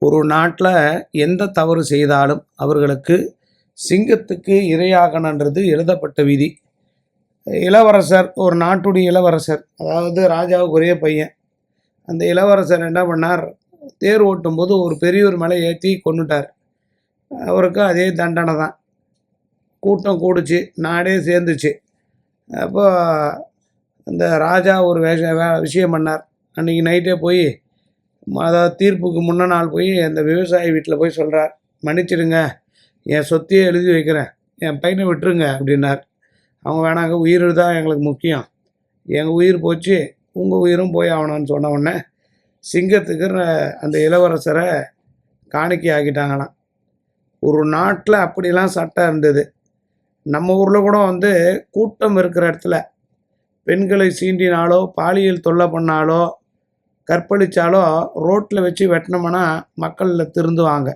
ஒரு நாட்டில் எந்த தவறு செய்தாலும் அவர்களுக்கு சிங்கத்துக்கு இரையாகணுன்றது எழுதப்பட்ட விதி. இளவரசர் ஒரு நாட்டுடைய இளவரசர் அதாவது ராஜாவுக்கு ஒரே பையன் அந்த இளவரசர் என்ன பண்ணார்? தேர் ஓட்டும்போது ஒரு பெரியவர் மேலே ஏற்றி கொண்டுட்டார் அவருக்கு அதே தண்டனை தான். கூட்டம் கூடுச்சு நாடே சேர்ந்துச்சு. அப்போ இந்த ராஜா ஒரு வே- விஷயம் பண்ணார். அன்றைக்கி நைட்டே போய் அதாவது தீர்ப்புக்கு முன்ன நாள் போய் அந்த விவசாயி வீட்டில் போய் சொல்கிறார் மன்னிச்சிடுங்க என் சொத்தையே எழுதி வைக்கிறேன் என் பையனை விட்டுருங்க அப்படின்னார். அவங்க வேணாங்க உயிர் தான் எங்களுக்கு முக்கியம். எங்கள் உயிர் போச்சு உங்கள் உயிரும் போய் ஆகணும்னு சொன்ன உடனே சிங்கத்துக்கு அந்த இளவரசரை காணிக்கை ஆக்கிட்டாங்களாம். ஒரு நாட்டில் அப்படிலாம் சட்டம் இருந்தது. நம்ம ஊரில் கூட வந்து கூட்டம் இருக்கிற இடத்துல பெண்களை சீண்டினாலோ பாலியல் தொல்லை பண்ணாலோ கற்பழிச்சாலோ ரோட்டில் வச்சு வெட்டினோம்னா மக்களில் திருந்துவாங்க.